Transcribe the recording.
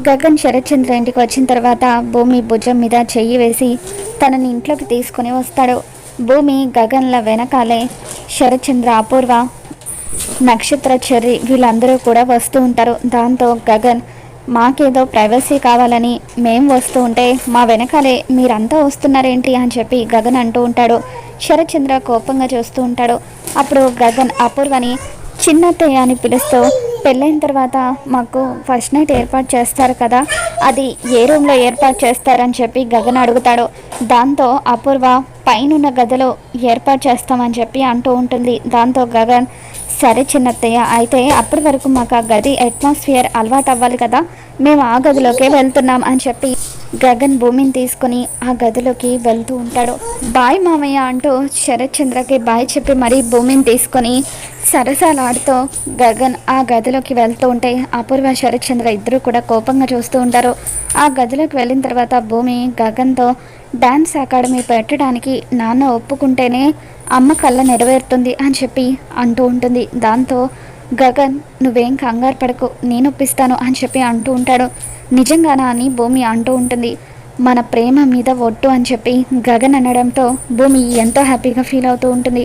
గగన్ శరత్చంద్ర ఇంటికి వచ్చిన తర్వాత భూమి భుజం మీద చెయ్యి వేసి తనని ఇంట్లోకి తీసుకొని వస్తాడు. భూమి గగన్ల వెనకాలే శరత్చంద్ర అపూర్వ నక్షత్ర చెర్రి వీళ్ళందరూ కూడా వస్తూ ఉంటారు. దాంతో గగన్ మాకేదో ప్రైవసీ కావాలని మేం వస్తూ ఉంటే మా వెనకాలే మీరంతా వస్తున్నారేంటి? అని చెప్పి గగన్ అంటూ ఉంటాడు. శరత్చంద్ర కోపంగా చూస్తూ ఉంటాడు. అప్పుడు గగన్ అపూర్వని చిన్నత్తయ్య అని పిలుస్తూ పెళ్ళైన తర్వాత మాకు ఫస్ట్ నైట్ ఏర్పాటు చేస్తారు కదా అది ఏ రూమ్లో ఏర్పాటు చేస్తారని చెప్పి గగన్ అడుగుతాడు. దాంతో అపూర్వ పైనున్న గదిలో ఏర్పాటు చేస్తామని చెప్పి అంటూ ఉంటుంది. దాంతో గగన్ సరే చిన్నత్తయ్య అయితే అప్పటి వరకు మాకు ఆ గది అట్మాస్ఫియర్ అలవాటు అవ్వాలి కదా మేము ఆ గదిలోకే వెళ్తున్నాం అని చెప్పి గగన్ భూమిని తీసుకుని ఆ గదిలోకి వెళ్తూ ఉంటాడు. బాయ్ మామయ్య అంటూ శరత్ చంద్రకి బాయ్ చెప్పి మరీ భూమిని తీసుకొని సరసాలాడుతూ గగన్ ఆ గదిలోకి వెళ్తూ ఉంటే అపూర్వ శరత్చంద్ర ఇద్దరూ కూడా కోపంగా చూస్తూ ఉంటారు. ఆ గదిలోకి వెళ్ళిన తర్వాత భూమి గగన్తో డ్యాన్స్ అకాడమీ పెట్టడానికి నాన్న ఒప్పుకుంటేనే అమ్మ కళ్ళ నెరవేరుతుంది అని చెప్పి అంటూ ఉంటుంది. దాంతో గగన్ నువ్వేం కంగారు పడకు నేను ఒప్పిస్తాను అని చెప్పి అంటూ ఉంటాడు. నిజంగానా అని భూమి అంటూ ఉంటుంది. మన ప్రేమ మీద ఒట్టు అని చెప్పి గగన్ అనడంతో భూమి ఎంతో హ్యాపీగా ఫీల్ అవుతూ ఉంటుంది.